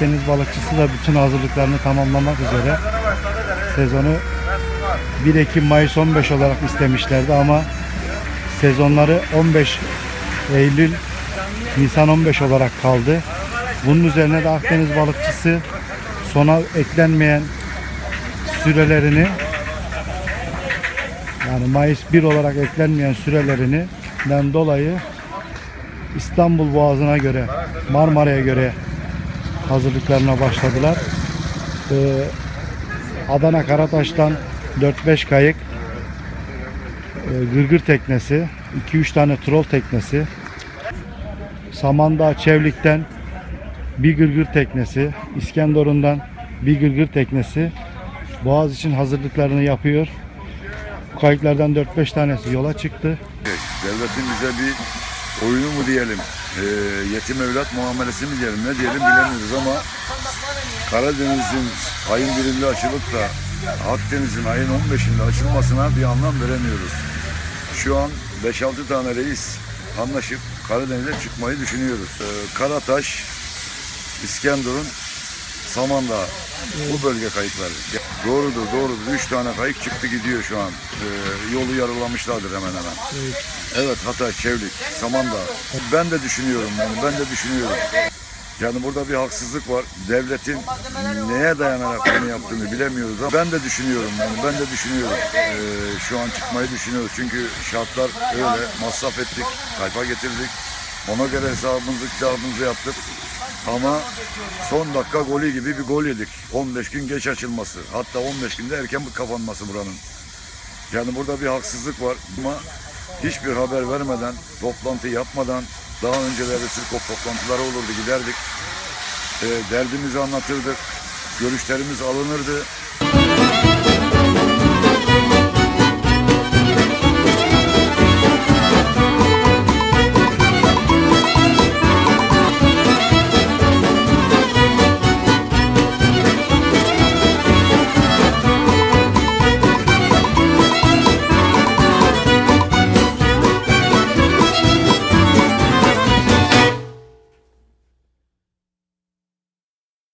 Akdeniz balıkçısı da bütün hazırlıklarını tamamlamak üzere sezonu 1 Ekim Mayıs 15 olarak istemişlerdi ama sezonları 15 Eylül Nisan 15 olarak kaldı. Bunun üzerine de Akdeniz balıkçısı sona eklenmeyen sürelerini yani Mayıs 1 olarak eklenmeyen sürelerini den dolayı İstanbul Boğazı'na göre Marmara'ya göre hazırlıklarına başladılar. Ee, Adana Karataş'tan 4-5 kayık e, gırgır teknesi 2-3 tane troll teknesi Samandağ Çevlik'ten bir gırgır teknesi İskenderun'dan bir gırgır teknesi Boğaz için hazırlıklarını yapıyor. Bu kayıklardan 4-5 tanesi yola çıktı. Devletin bize bir oyunu mu diyelim, e, yetim evlat muamelesi mi diyelim, ne diyelim bilemiyoruz ama Karadeniz'in ayın birinde açılıp da Akdeniz'in ayın 15'inde açılmasına bir anlam veremiyoruz. Şu an 5-6 tane reis anlaşıp Karadeniz'e çıkmayı düşünüyoruz. E, Karataş, İskenderun, Samandağ bu bölge kayıkları. Doğrudur, doğrudur. Üç tane kayık çıktı gidiyor şu an. E, yolu yarılamışlardır hemen hemen. Evet Hatay, Çevlik, Samandağ. Ben de düşünüyorum yani ben de düşünüyorum. Yani burada bir haksızlık var. Devletin neye dayanarak bunu yaptığını bilemiyoruz ama ben de düşünüyorum yani ben de düşünüyorum. Ee, şu an çıkmayı düşünüyoruz çünkü şartlar öyle masraf ettik, tayfa getirdik. Ona göre hesabımızı kitabımızı yaptık. Ama son dakika golü gibi bir gol yedik. 15 gün geç açılması. Hatta 15 günde erken bir kapanması buranın. Yani burada bir haksızlık var ama hiçbir haber vermeden, toplantı yapmadan daha önceleri Sirkop toplantıları olurdu giderdik. E, derdimizi anlatırdık. Görüşlerimiz alınırdı.